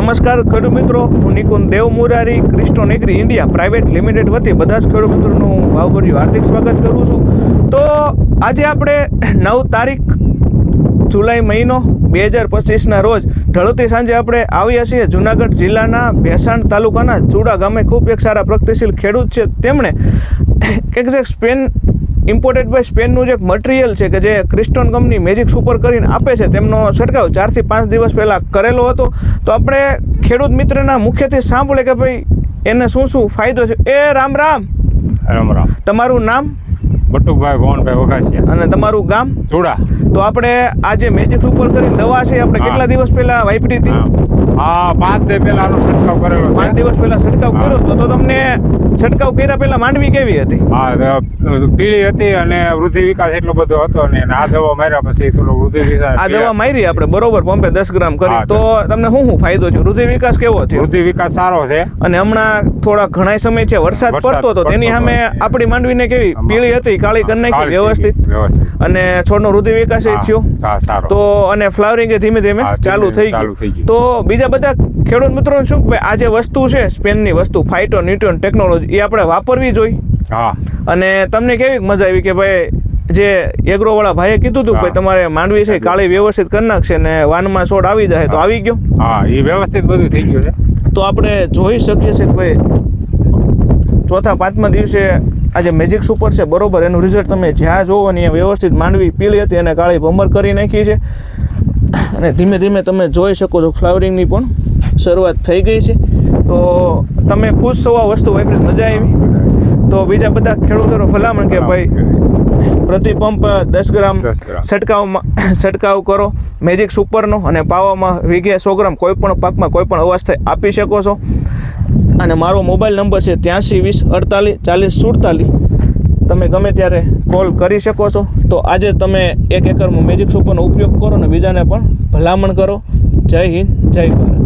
નમસ્કાર ખેડૂત મિત્રો, હું Nikunj Dev Murari Criston agri India private limited વતી બધા જ ખેડૂત મિત્રોનું હું ભાવભર્યું હાર્દિક સ્વાગત કરું છું. તો આજે આપણે નવ તારીખ જુલાઈ મહિનો બે હજાર પચીસના રોજ ઢળતી સાંજે આપણે આવ્યા છીએ જુનાગઢ જિલ્લાના ભેસાણ તાલુકાના ચુડા ગામે. ખૂબ એક સારા પ્રગતિશીલ ખેડૂત છે તેમણે. એક જે સ્પેન ઇમ્પોર્ટેડ બાય સ્પેનનું જે મટીરિયલ છે કે જે ક્રિસ્ટોન કંપની મેજિક સુપર કરીને આપે છે તેમનો છંટકાવ ચારથી પાંચ દિવસ પહેલાં કરેલો હતો. તો આપણે ખેડૂત મિત્રના મુખ્યથી સાંભળે કે ભાઈ એને શું શું ફાયદો છે? એ રામ રામ. રામ રામ. તમારું નામ? બટુકભાઈ ભવનભાઈ વઘાસિયા અને તમારું ગામ? જોડા તો આપણે આજે મેજિક સુપર કરીને દવા છે આપણે કેટલા દિવસ પહેલા વાપરી હતી? હા. પાંચ દે પહેલા આનો છંટકાવ કરેલો પાંચ દિવસ પહેલા છંટકાવ કર્યો હતો તો તમને છંટકાવ કર્યા પહેલા માંડવી કેવી હતી? હા પીળી હતી અને વૃદ્ધિ વિકાસ એટલો બધો હતો ને અને આ દવા માર્યા પછી થોડો વૃદ્ધિ વિકાસ આ દવા મારી આપણે બરોબર પંપે દસ ગ્રામ કરી. તો તમને શું શું ફાયદો છે વૃદ્ધિ વિકાસ કેવો છે વૃદ્ધિ વિકાસ સારો છે. અને હમણાં થોડા ઘણા સમય છે વરસાદ વરસાદ પડતો હતો તેની સામે આપણી માંડવીને કેવી પીળી હતી કાળી કરી નાખી વ્યવસ્થિત. વ્યવસ્થિત. અને છોડનો વૃદ્ધિ વિકાસ એ થયો. તો અને ફ્લાવરિંગ ધીમે ધીમે ચાલુ થઈ ગયું. તો બીજા બધા ખેડૂત મિત્રો શું કે આ જે વસ્તુ છે સ્પેનની વસ્તુ ફાઇટો ન્યુટ્રોન ટેકનોલોજી એ આપણે વાપરવી જોઈએ. હા. અને તમને કેવી મજા આવી કે ભાઈ જે એગ્રો વાળા ભાઈએ કીધું હતું કે તમારે માંડવી છે કાળી વ્યવસ્થિત કરી નાખશે ને વાનમાં છોડ આવી જાય તો આવી ગયો. હા એ વ્યવસ્થિત બધું થઈ ગયું છે. તો આપણે જોઈ શકીએ છીએ કે ભાઈ ચોથા પાંચમા દિવસે આ જે મેજિક સુપર છે બરોબર? એનું રિઝલ્ટ તમે જ્યાં જોવો ને વ્યવસ્થિત માંડવી પીળી હતી અને કાળી ભમર કરી નાખી છે. અને ધીમે ધીમે તમે જોઈ શકો છો ફ્લાવરિંગની પણ શરૂઆત થઈ ગઈ છે. તો તમે ખુશ આ વસ્તુ વાપરી મજા આવી? તો બીજા બધા ખેડૂતો ભલામણ કે ભાઈ પ્રતિ પંપ દસ ગ્રામ 10 ગ્રામ. છંટકાવમાં છંટકાવ કરો. મેજિક સુપરનો અને પાવામાં વીઘે સો ગ્રામ કોઈ પણ પાકમાં કોઈ પણ અવસ્થાએ આપી શકો છો. અને મારો મોબાઈલ નંબર છે ત્યાંસી વીસ અડતાલીસ ચાલીસ સુડતાલીસ. તમે ગમે ત્યારે કોલ કરી શકો છો. તો આજે તમે એક એકરમાં મેજિક સુપરનો ઉપયોગ કરો અને બીજાને પણ ભલામણ કરો. જય હિન્દ, જય ભારત.